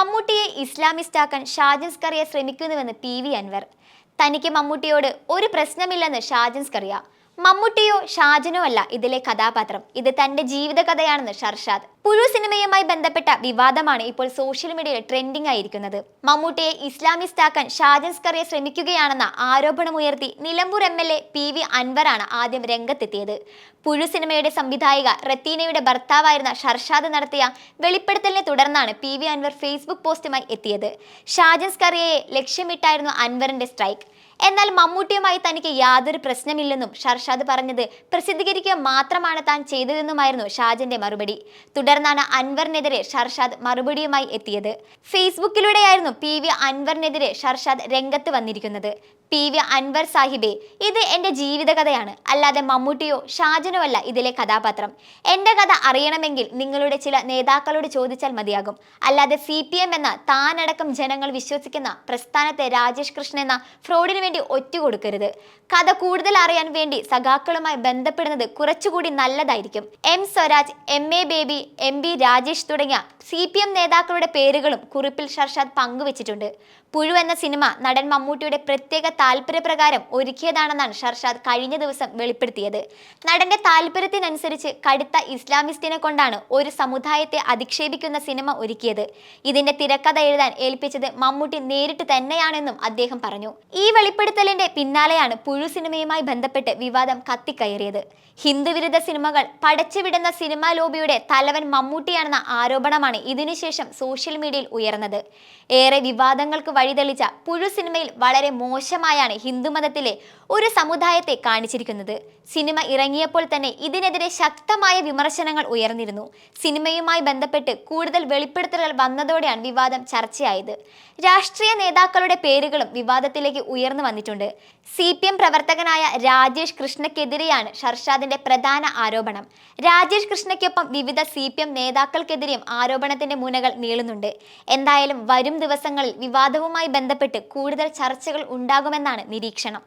മമ്മൂട്ടിയെ ഇസ്ലാമിസ്റ്റാക്കാൻ ഷാജൻ സ്കറിയ ശ്രമിക്കുന്നുവെന്ന് പി വി അൻവർ. തനിക്ക് മമ്മൂട്ടിയോട് ഒരു പ്രശ്നമില്ലെന്ന് ഷാജൻ സ്കറിയ. മമ്മൂട്ടിയോ ഷാജനോ അല്ല ഇതിലെ കഥാപാത്രം. ഇത് തന്റെ ജീവിതകഥയാണെന്ന് ഷർഷാദ്. പുഴു സിനിമയുമായി ബന്ധപ്പെട്ട വിവാദമാണ് ഇപ്പോൾ സോഷ്യൽ മീഡിയയിൽ ട്രെൻഡിംഗ് ആയിരിക്കുന്നത്. മമ്മൂട്ടിയെ ഇസ്ലാമിസ്റ്റാക്കാൻ ഷാജൻ സ്കറിയെ ശ്രമിക്കുകയാണെന്ന ആരോപണമുയർത്തി Nilambur M L A P V അൻവറാണ് ആദ്യം രംഗത്തെത്തിയത്. പുഴു സിനിമയുടെ സംവിധായിക റത്തീനയുടെ ഭർത്താവായിരുന്ന ഷർഷാദ് നടത്തിയ വെളിപ്പെടുത്തലിനെ തുടർന്നാണ് പി വി അൻവർ ഫേസ്ബുക്ക് പോസ്റ്റുമായി എത്തിയത്. ഷാജൻ സ്കറിയയെ ലക്ഷ്യമിട്ടായിരുന്നു അൻവറിന്റെ സ്ട്രൈക്ക്. എന്നാൽ മമ്മൂട്ടിയുമായി തനിക്ക് യാതൊരു പ്രശ്നമില്ലെന്നും ഷർഷാദ് പറഞ്ഞത് പ്രസിദ്ധീകരിക്കുക മാത്രമാണ് താൻ ചെയ്തതെന്നുമായിരുന്നു ഷാജിന്റെ മറുപടി. തുടർന്നാണ് അൻവറിനെതിരെ ഷർഷാദ് മറുപടിയുമായി എത്തിയത്. ഫേസ്ബുക്കിലൂടെയായിരുന്നു പി വി അൻവറിനെതിരെ ഷർഷാദ് രംഗത്ത് വന്നിരിക്കുന്നത്. പി വി അൻവർ സാഹിബേ. ഇത് എന്റെ ജീവിതകഥയാണ്. അല്ലാതെ മമ്മൂട്ടിയോ ഷാജനോ അല്ല ഇതിലെ കഥാപാത്രം. എന്റെ കഥ അറിയണമെങ്കിൽ നിങ്ങളുടെ ചില നേതാക്കളോട് ചോദിച്ചാൽ മതിയാകും. അല്ലാതെ സി പി എം എന്ന താനടക്കം ജനങ്ങൾ വിശ്വസിക്കുന്ന പ്രസ്ഥാനത്തെ രാജേഷ് കൃഷ്ണൻ എന്ന ഫ്രോഡിന് വേണ്ടി ഒറ്റുകൊടുക്കരുത് കഥ കൂടുതൽ അറിയാൻ വേണ്ടി സഖാക്കളുമായി ബന്ധപ്പെടുന്നത് കുറച്ചുകൂടി നല്ലതായിരിക്കും. M Swaraj M A Baby M B Rajesh തുടങ്ങിയ സി പി എം നേതാക്കളുടെ പേരുകളും കുറിപ്പിൽ ഷർഷാദ് പങ്കുവച്ചിട്ടുണ്ട്. പുഴു എന്ന സിനിമ നടൻ മമ്മൂട്ടിയുടെ പ്രത്യേക താല്പര്യപ്രകാരം ഒരുക്കിയതാണെന്നാണ് ഷർഷാദ് കഴിഞ്ഞ ദിവസം വെളിപ്പെടുത്തിയത്. നടന്റെ താല്പര്യത്തിനനുസരിച്ച് കടുത്ത ഇസ്ലാമിസ്റ്റിനെ കൊണ്ടാണ് ഒരു സമുദായത്തെ അധിക്ഷേപിക്കുന്ന സിനിമ ഒരുക്കിയത്. ഇതിന്റെ തിരക്കഥ എഴുതാൻ ഏൽപ്പിച്ചത് മമ്മൂട്ടി നേരിട്ട് തന്നെയാണെന്നും അദ്ദേഹം പറഞ്ഞു. ഈ വെളിപ്പെടുത്തലിന്റെ പിന്നാലെയാണ് പുഴു സിനിമയുമായി ബന്ധപ്പെട്ട് വിവാദം കത്തിക്കയറിയത്. ഹിന്ദുവിരുദ്ധ സിനിമകൾ പടച്ചുവിടുന്ന സിനിമാ ലോബിയുടെ തലവൻ മമ്മൂട്ടിയാണെന്ന ആരോപണമാണ് ഇതിനുശേഷം സോഷ്യൽ മീഡിയയിൽ ഉയർന്നത്. ഏറെ വിവാദങ്ങൾക്ക് വഴിതെളിച്ച പുഴു സിനിമയിൽ വളരെ മോശമായാണ് ഹിന്ദുമതത്തിലെ ഒരു സമുദായത്തെ കാണിച്ചിരിക്കുന്നത്. സിനിമ ഇറങ്ങിയപ്പോൾ തന്നെ ഇതിനെതിരെ ശക്തമായ വിമർശനങ്ങൾ ഉയർന്നിരുന്നു. സിനിമയുമായി ബന്ധപ്പെട്ട് കൂടുതൽ വെളിപ്പെടുത്തലുകൾ വന്നതോടെയാണ് വിവാദം ചർച്ചയായത്. രാഷ്ട്രീയ നേതാക്കളുടെ പേരുകളും വിവാദത്തിലേക്ക് ഉയർന്നു വന്നിട്ടുണ്ട്. സി പ്രവർത്തകനായ രാജേഷ് കൃഷ്ണയ്ക്കെതിരെയാണ് ഷർഷാദിന്റെ പ്രധാന ആരോപണം. രാജേഷ് കൃഷ്ണയ്ക്കൊപ്പം വിവിധ സി പി എം നേതാക്കൾക്കെതിരെയും ആരോപണത്തിന്റെ മുനകൾ നീളുന്നുണ്ട്. എന്തായാലും വരും ദിവസങ്ങളിൽ വിവാദവുമായി ബന്ധപ്പെട്ട് കൂടുതൽ ചർച്ചകൾ ഉണ്ടാകുമെന്നാണ് നിരീക്ഷണം